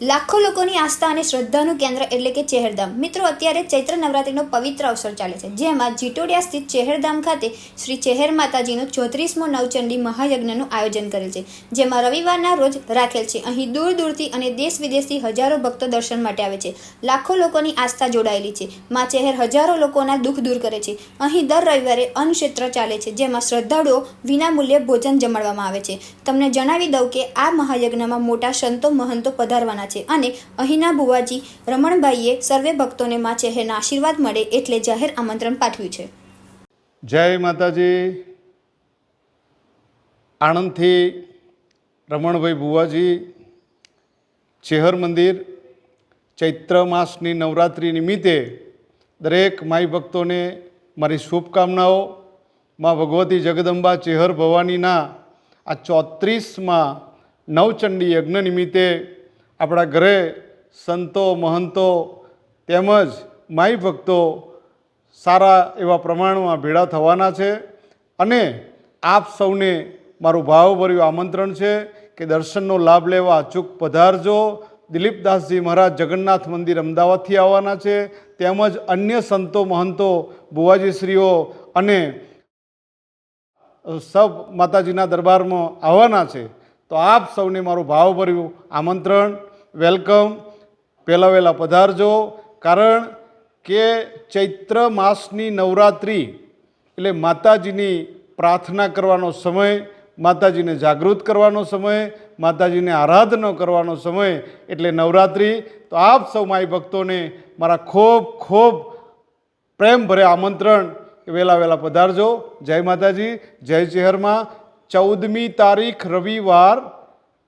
લાખો લોકોની આસ્થા અને શ્રદ્ધાનું કેન્દ્ર એટલે કે ચહેરધામ. મિત્રો, અત્યારે ચૈત્ર નવરાત્રિનો પવિત્ર અવસર ચાલે છે. જેમાં જીટોડિયા સ્થિત ચહેરધામ ખાતે શ્રી ચહેર માતાજીનો ચોત્રીસમો નવચંડી મહાયજ્ઞનું આયોજન કરેલ છે, જેમાં રવિવારના રોજ રાખેલ છે. અહીં દૂર દૂરથી અને દેશ વિદેશથી હજારો ભક્તો દર્શન માટે આવે છે. લાખો લોકોની આસ્થા જોડાયેલી છે. માં ચહેર હજારો લોકોના દુઃખ દૂર કરે છે. અહીં દર રવિવારે અન્નક્ષેત્ર ચાલે છે, જેમાં શ્રદ્ધાળુઓ વિનામૂલ્યે ભોજન જમાડવામાં આવે છે. તમને જણાવી દઉં કે આ મહાયજ્ઞમાં મોટા સંતો મહંતો પધારવાના છે અને અહીંના ભુવાજી રમણભાઈએ સર્વે ભક્તોને મા ચહેરના આશીર્વાદ મળે એટલે જાહેર આમંત્રણ પાઠવ્યું છે. જય માતાજી. આણંદથી રમણભાઈ ભુવાજી ચેહર મંદિર, ચૈત્ર માસની નવરાત્રિ નિમિત્તે દરેક માઈ ભક્તોને મારી શુભકામનાઓ. મા ભગવતી જગદંબા ચેહર ભવાનીના આ ચોત્રીસમાં નવચંડી યજ્ઞ નિમિત્તે આપણા ઘરે સંતો, મહંતો તેમજ માઈ ભક્તો સારા એવા પ્રમાણમાં ભેળા થવાના છે અને આપ સૌને મારું ભાવભર્યું આમંત્રણ છે કે દર્શનનો લાભ લેવા અચૂક પધારજો. દિલીપદાસજી મહારાજ જગન્નાથ મંદિર અમદાવાદથી આવવાના છે. તેમજ અન્ય સંતો, મહંતો બુવાજીશ્રીઓ અને સબ માતાજીના દરબારમાં આવવાના છે. તો આપ સૌને મારું ભાવભર્યું આમંત્રણ. વેલકમ. પહેલાં વહેલા પધારજો. કારણ કે ચૈત્ર માસની નવરાત્રિ એટલે માતાજીની પ્રાર્થના કરવાનો સમય, માતાજીને જાગૃત કરવાનો સમય, માતાજીને આરાધના કરવાનો સમય એટલે નવરાત્રિ. તો આપ સૌ માય ભક્તોને મારા ખૂબ ખૂબ પ્રેમ ભરે આમંત્રણ. વહેલા વહેલા પધારજો. જય માતાજી. જય ચેહરમાં. ચૌદમી તારીખ રવિવાર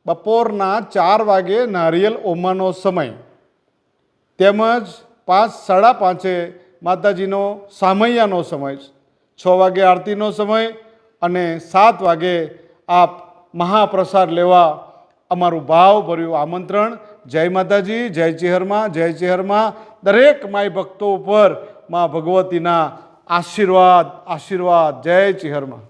બપોરના ચાર વાગે નારિયેલ ઓમાનો સમય. તેમજ પાંચ, સાડા પાંચે માતાજીનો સામૈયાનો સમય છ. વાગે આરતીનો સમય અને સાત વાગે આપ મહાપ્રસાદ લેવા અમારું ભાવભર્યું આમંત્રણ. જય માતાજી, જય ચેહરમાં જય ચેહરમાં. દરેક માય ભક્તો ઉપર મા ભગવતીના આશીર્વાદ આશીર્વાદ. જય ચેહરમાં.